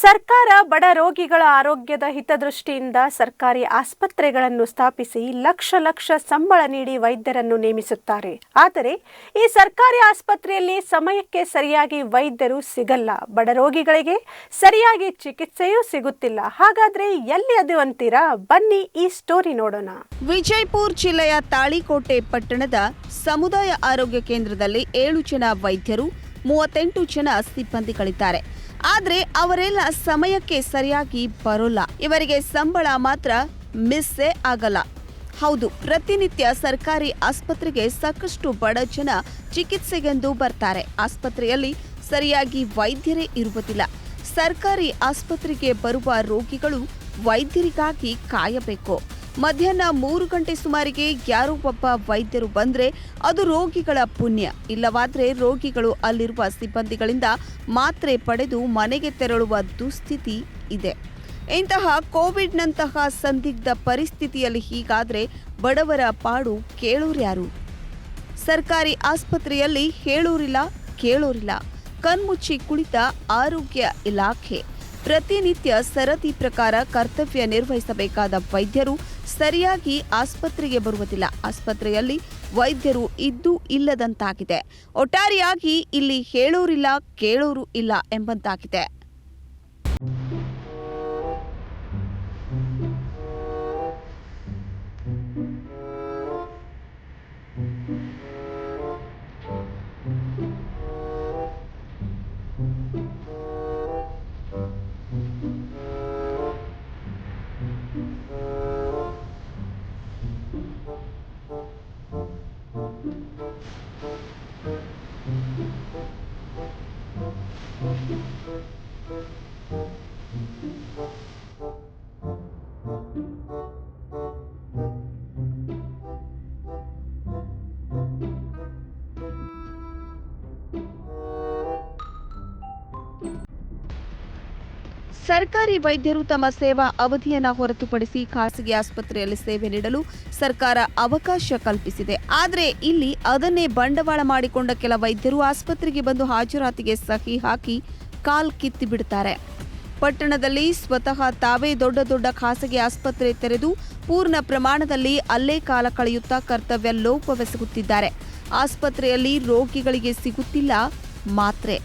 ಸರ್ಕಾರ ಬಡ ರೋಗಿಗಳ ಆರೋಗ್ಯದ ಹಿತದೃಷ್ಟಿಯಿಂದ ಸರ್ಕಾರಿ ಆಸ್ಪತ್ರೆಗಳನ್ನು ಸ್ಥಾಪಿಸಿ ಲಕ್ಷ ಲಕ್ಷ ಸಂಬಳ ನೀಡಿ ವೈದ್ಯರನ್ನು ನೇಮಿಸುತ್ತಾರೆ. ಆದರೆ ಈ ಸರ್ಕಾರಿ ಆಸ್ಪತ್ರೆಯಲ್ಲಿ ಸಮಯಕ್ಕೆ ಸರಿಯಾಗಿ ವೈದ್ಯರು ಸಿಗಲ್ಲ. ಬಡ ರೋಗಿಗಳಿಗೆ ಸರಿಯಾಗಿ ಚಿಕಿತ್ಸೆಯೂ ಸಿಗುತ್ತಿಲ್ಲ. ಹಾಗಾದ್ರೆ ಎಲ್ಲಿ ಅದು ಅಂತೀರಾ? ಬನ್ನಿ ಈ ಸ್ಟೋರಿ ನೋಡೋಣ. ವಿಜಯಪುರ ಜಿಲ್ಲೆಯ ತಾಳಿಕೋಟೆ ಪಟ್ಟಣದ ಸಮುದಾಯ ಆರೋಗ್ಯ ಕೇಂದ್ರದಲ್ಲಿ ಏಳು ಜನ ವೈದ್ಯರು, ಮೂವತ್ತೆಂಟು ಜನ ಸಿಬ್ಬಂದಿಗಳಿದ್ದಾರೆ ಆದ್ರೆ ಅವರೆಲ್ಲ ಸಮಯಕ್ಕೆ ಸರಿಯಾಗಿ ಬರೋಲ್ಲ. ಇವರಿಗೆ ಸಂಬಳ ಮಾತ್ರ ಮಿಸ್ಸೇ ಆಗಲ್ಲ. ಹೌದು, ಪ್ರತಿನಿತ್ಯ ಸರ್ಕಾರಿ ಆಸ್ಪತ್ರೆಗೆ ಸಾಕಷ್ಟು ಬಡ ಜನ ಚಿಕಿತ್ಸೆಗೆಂದು ಬರ್ತಾರೆ. ಆಸ್ಪತ್ರೆಯಲ್ಲಿ ಸರಿಯಾಗಿ ವೈದ್ಯರೇ ಇರುವುದಿಲ್ಲ. ಸರ್ಕಾರಿ ಆಸ್ಪತ್ರೆಗೆ ಬರುವ ರೋಗಿಗಳು ವೈದ್ಯರಿಗಾಗಿ ಕಾಯಬೇಕು. ಮಧ್ಯಾಹ್ನ ಮೂರು ಗಂಟೆ ಸುಮಾರಿಗೆ ಯಾರೋ ಒಬ್ಬ ವೈದ್ಯರು ಬಂದ್ರೆ ಅದು ರೋಗಿಗಳ ಪುಣ್ಯ. ಇಲ್ಲವಾದರೆ ರೋಗಿಗಳು ಅಲ್ಲಿರುವ ಸಿಬ್ಬಂದಿಗಳಿಂದ ಮಾತ್ರೆ ಪಡೆದು ಮನೆಗೆ ತೆರಳುವ ದುಸ್ಥಿತಿ ಇದೆ. ಇಂತಹ ಕೋವಿಡ್ನಂತಹ ಸಂದಿಗ್ಧ ಪರಿಸ್ಥಿತಿಯಲ್ಲಿ ಹೀಗಾದ್ರೆ ಬಡವರ ಪಾಡು ಕೇಳೋರ್ಯಾರು ಸರ್ಕಾರಿ ಆಸ್ಪತ್ರೆಯಲ್ಲಿ ಹೇಳೋರಿಲ್ಲ, ಕೇಳೋರಿಲ್ಲ. ಕಣ್ಮುಚ್ಚಿ ಕುಳಿತ ಆರೋಗ್ಯ ಇಲಾಖೆ. ಪ್ರತಿನಿತ್ಯ ಸರತಿ ಪ್ರಕಾರ ಕರ್ತವ್ಯ ನಿರ್ವಹಿಸಬೇಕಾದ ವೈದ್ಯರು ಸರಿಯಾಗಿ ಆಸ್ಪತ್ರೆಗೆ ಬರುವುದಿಲ್ಲ. ಆಸ್ಪತ್ರೆಯಲ್ಲಿ ವೈದ್ಯರು ಇದ್ದು ಇಲ್ಲದಂತಾಗಿದೆ. ಒಟ್ಟಾರೆಯಾಗಿ ಇಲ್ಲಿ ಹೇಳೋರಿಲ್ಲ, ಕೇಳೋರು ಇಲ್ಲ ಎಂಬಂತಾಗಿದೆ. Thank you. ಸರ್ಕಾರಿ ವೈದ್ಯರು ತಮ್ಮ ಸೇವಾ ಅವಧಿಯನ್ನು ಹೊರತುಪಡಿಸಿ ಖಾಸಗಿ ಆಸ್ಪತ್ರೆಯಲ್ಲಿ ಸೇವೆ ನೀಡಲು ಸರ್ಕಾರ ಅವಕಾಶ ಕಲ್ಪಿಸಿದೆ. ಆದರೆ ಇಲ್ಲಿ ಅದನ್ನೇ ಬಂಡವಾಳ ಮಾಡಿಕೊಂಡ ಕೆಲ ವೈದ್ಯರು ಆಸ್ಪತ್ರೆಗೆ ಬಂದು ಹಾಜರಾತಿಗೆ ಸಹಿ ಹಾಕಿ ಕಾಲ್ ಕಿತ್ತಿ ಬಿಡ್ತಾರೆ. ಪಟ್ಟಣದಲ್ಲಿ ಸ್ವತಃ ತಾವೇ ದೊಡ್ಡ ದೊಡ್ಡ ಖಾಸಗಿ ಆಸ್ಪತ್ರೆ ತೆರೆದು ಪೂರ್ಣ ಪ್ರಮಾಣದಲ್ಲಿ ಅಲ್ಲೇ ಕಾಲ ಕಳೆಯುತ್ತಾ ಕರ್ತವ್ಯ ಲೋಪವೆಸಗುತ್ತಿದ್ದಾರೆ. ಆಸ್ಪತ್ರೆಯಲ್ಲಿ ರೋಗಿಗಳಿಗೆ ಸಿಗುತ್ತಿಲ್ಲ ಮಾತ್ರೆ.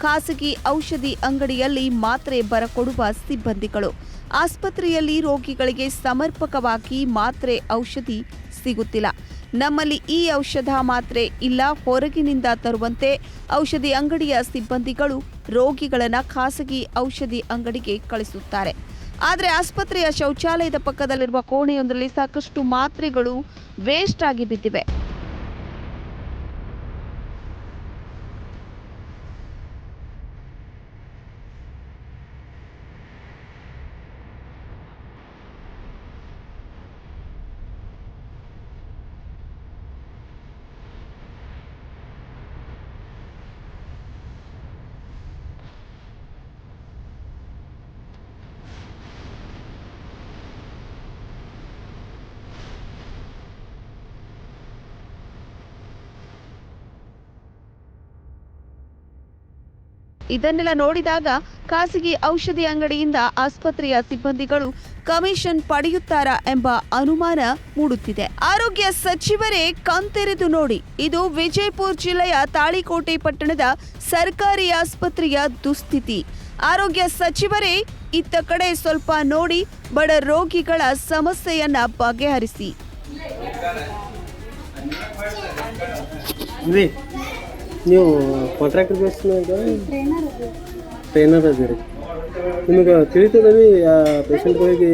ಖಾಸಗಿ ಔಷಧಿ ಅಂಗಡಿಯಲ್ಲಿ ಮಾತ್ರೆ ಬರಕೊಡುವ ಸಿಬ್ಬಂದಿಗಳು. ಆಸ್ಪತ್ರೆಯಲ್ಲಿ ರೋಗಿಗಳಿಗೆ ಸಮರ್ಪಕವಾಗಿ ಮಾತ್ರೆ ಔಷಧಿ ಸಿಗುತ್ತಿಲ್ಲ. ನಮ್ಮಲ್ಲಿ ಈ ಔಷಧ ಮಾತ್ರೆ ಇಲ್ಲ. ಹೊರಗಿನಿಂದ ತರುವಂತೆ ಔಷಧಿ ಅಂಗಡಿಯ ಸಿಬ್ಬಂದಿಗಳು ರೋಗಿಗಳನ್ನು ಖಾಸಗಿ ಔಷಧಿ ಅಂಗಡಿಗೆ ಕಳಿಸುತ್ತಾರೆ. ಆದರೆ ಆಸ್ಪತ್ರೆಯ ಶೌಚಾಲಯದ ಪಕ್ಕದಲ್ಲಿರುವ ಕೋಣೆಯೊಂದರಲ್ಲಿ ಸಾಕಷ್ಟು ಮಾತ್ರೆಗಳು ವೇಸ್ಟ್ ಆಗಿ ಬಿದ್ದಿವೆ. ಇದನ್ನೆಲ್ಲ ನೋಡಿದಾಗ ಖಾಸಗಿ ಔಷಧಿ ಅಂಗಡಿಯಿಂದ ಆಸ್ಪತ್ರೆಯ ಸಿಬ್ಬಂದಿಗಳು ಕಮಿಷನ್ ಪಡೆಯುತ್ತಾರಾ ಎಂಬ ಅನುಮಾನ ಮೂಡುತ್ತಿದೆ. ಆರೋಗ್ಯ ಸಚಿವರೇ ಕಣ್ತೆರೆದು ನೋಡಿ, ಇದು ವಿಜಯಪುರ ಜಿಲ್ಲೆಯ ತಾಳಿಕೋಟೆ ಪಟ್ಟಣದ ಸರ್ಕಾರಿ ಆಸ್ಪತ್ರೆಯ ದುಸ್ಥಿತಿ. ಆರೋಗ್ಯ ಸಚಿವರೇ, ಇತ್ತ ಕಡೆ ಸ್ವಲ್ಪ ನೋಡಿ ಬಡ ರೋಗಿಗಳ ಸಮಸ್ಯೆಯನ್ನ ಬಗೆಹರಿಸಿ. ನೀವು ಕಾಂಟ್ರಾಕ್ಟರ್ ಬೇಸ್ನಾಗ ಟ್ರೈನರ್ ಅದೀರಿ ನಿಮಗೆ ತಿಳಿತದ ರೀ ಆ ಪೇಷಂಟ್ಗಳಿಗೆ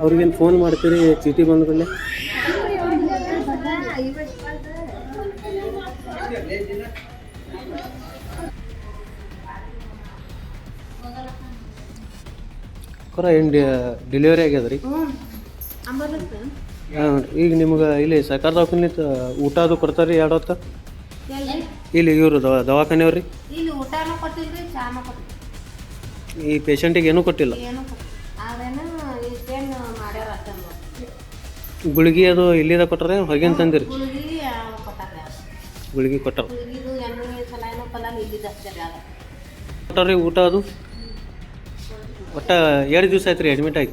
ಅವ್ರಿಗೇನು ಫೋನ್ ಮಾಡ್ತೀರಿ, ಚೀಟಿ ಬಂದ್ಮೇಲೆ? ಕೊರ, ಏನು ಡೆಲಿವರಿ ಆಗ್ಯದ ರೀ ಹಾಂ ಈಗ ನಿಮ್ಗೆ ಇಲ್ಲಿ ಸರ್ಕಾರ ದವಾಖಾನೆ ಊಟ ಅದು ಕೊಡ್ತಾರೆ ರೀ ಎರಡು ಹೊತ್ತು? ಇಲ್ಲಿ ಇವರು ದವಾ ದವಾಖಾನೆಯವ್ರಿ? ಇಲ್ಲಿ ಊಟನೂ ಕೊಟ್ಟಿಲ್ರಿ ಚಾನು ಕೊಟ್ಟಿಲ್ಲ ಈ ಪೇಷಂಟಿಗೆ ಏನೂ ಕೊಟ್ಟಿಲ್ಲ? ಏನು ಅದೇನು ಮಾಡ್ಯಾರ ಗುಳಿಗೆ ಅದು ಇಲ್ಲಿದ ಕೊಟ್ಟರೆ ಹೊರಗಿನ ತಂದಿರಿ? ಗುಳಿಗಿ ಕೊಟ್ಟಾರ ಗುಳಿಗೆ ಕೊಟ್ಟಾರ? ಇದು ಎಣ್ಣೆ ಸಲ ಏನೋ ಫಲ ಇದ್ದಿದ್ದು ಅಷ್ಟೇ ರೀ ಅದು ಊಟ ಅದು? ಒಟ್ಟು ಎರಡು ದಿವಸ ಆಯ್ತು ರೀ ಅಡ್ಮಿಟ್ ಆಗಿ.